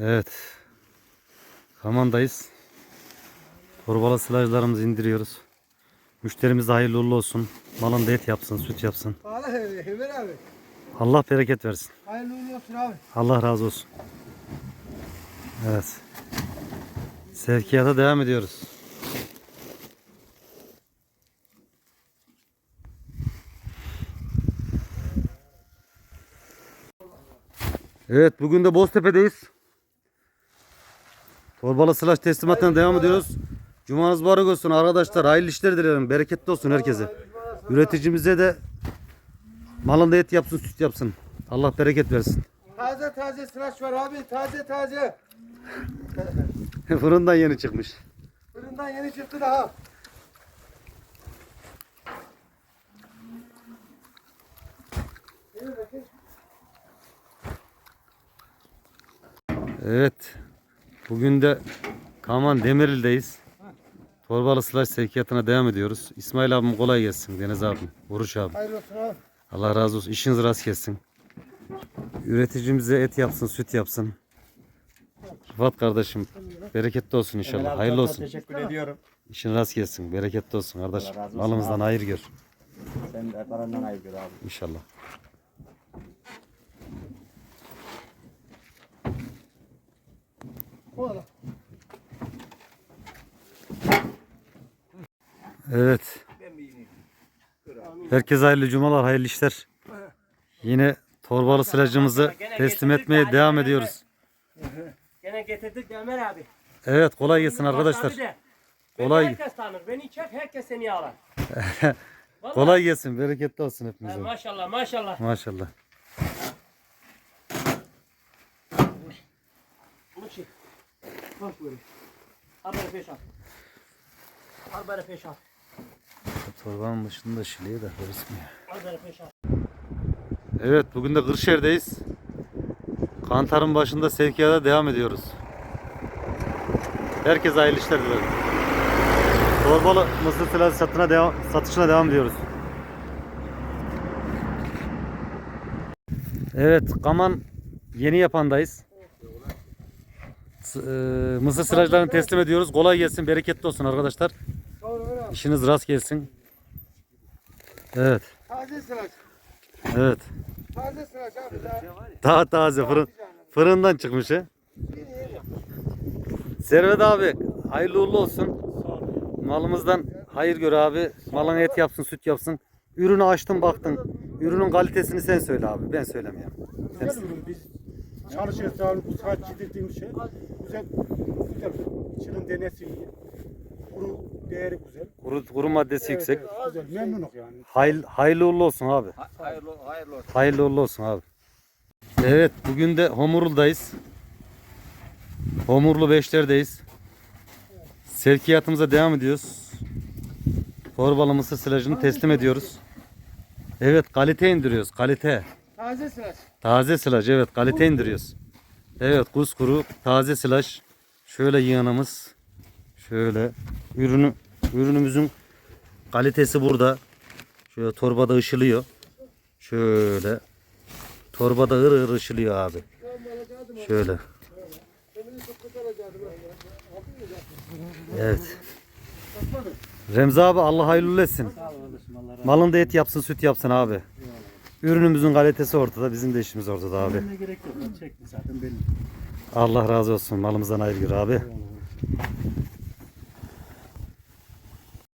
Evet. Kamandayız. Torbalı silajlarımızı indiriyoruz. Müşterimiz de hayırlı uğurlu olsun. Malında et yapsın, süt yapsın. Ömer abi. Allah bereket versin. Hayırlı uğurlu olsun abi. Allah razı olsun. Evet. Sevkiyata devam ediyoruz. Evet bugün de Boztepe'deyiz. Torbalı sılaç teslimatına devam ediyoruz. Cumanız mübarek olsun arkadaşlar. Hayırlı işler dilerim. Bereketli olsun herkese. Üreticimize de malında et yapsın, süt yapsın. Allah bereket versin. Taze taze sıraç var abi. Taze taze. Fırından yeni çıkmış. Fırından yeni çıktı daha. Evet. Bugün de Kaman Demirli'deyiz. Torbalı sılaç sevkiyatına devam ediyoruz. İsmail abim kolay gelsin. Deniz abim, Vuruş abim. Hayırlı olsun abi. Allah razı olsun. İşiniz rast gelsin. Üreticimize et yapsın, süt yapsın. Rıfat kardeşim, bereketli olsun inşallah. Hayırlı olsun. Teşekkür ediyorum. İşin rast gelsin. Bereketli olsun kardeşim. Malımızdan hayır gör Sen de parandan ayır abi. inşallah. Evet. Herkese hayırlı cumalar, hayırlı işler. Yine torbalı silajımızı teslim etmeye devam ediyoruz. Gene getirdik de Ömer abi. Evet kolay gelsin arkadaşlar. Beni Kolay- herkes tanır. Beni çek herkes seni arar. Kolay gelsin, bereketli olsun hepimize. maşallah maşallah. Maşallah. Bu şey. Bak böyle. Torbanın dışında şiliye de resmi. Al böyle. Evet bugün de Kırşehir'deyiz. Kantarın başında sevkiyata devam ediyoruz. Herkese hayırlı işler dilerim. Torbalı mısır silahı satına devam, satışına devam ediyoruz. Evet Kaman yeni yapandayız. E, mısır silajlarını teslim ediyoruz. Kolay gelsin, bereketli olsun arkadaşlar. Abi. İşiniz rast gelsin. Evet, Taze sıraç. evet. Taze sıraç abi. Daha Daha taze fırın, fırından çıkmış he. Servet abi hayırlı uğurlu olsun. Malımızdan hayır gör abi. Malın et yapsın, süt yapsın. Ürünü açtın baktın. Ürünün kalitesini sen söyle abi. Ben söylemiyorum. Sen. Biz çalışıyoruz daha bu saat dediğimiz şey. Güzel, güzel. İçinin denesi iyi. Kuru değeri güzel. kuru, kuru maddesi yüksek. Evet, evet, güzel. Memnunum yani. Hayır, hayırlı uğurlu olsun abi. Hayırlı, hayırlı olsun. Hayırlı uğurlu olsun abi. Evet bugün de Homurlu'dayız. Homurlu Beşler'deyiz. Sevkiyatımıza devam ediyoruz. Torbalı mısır silajını teslim ediyoruz. Evet kalite indiriyoruz kalite. taze sıraç. Taze silaj evet kalite indiriyoruz. Evet kuru taze silaj. Şöyle yığınımız. Şöyle ürünü ürünümüzün kalitesi burada. Şöyle torbada ışılıyor. Şöyle torbada ır ır ışılıyor abi. Şöyle. Evet. Remzi abi Allah hayırlı etsin. Malında et yapsın süt yapsın abi. Ürünümüzün kalitesi ortada bizim de işimiz ortada abi. Ne gerek yok. Ben çektim zaten benim. Allah razı olsun malımızdan hayır gör abi.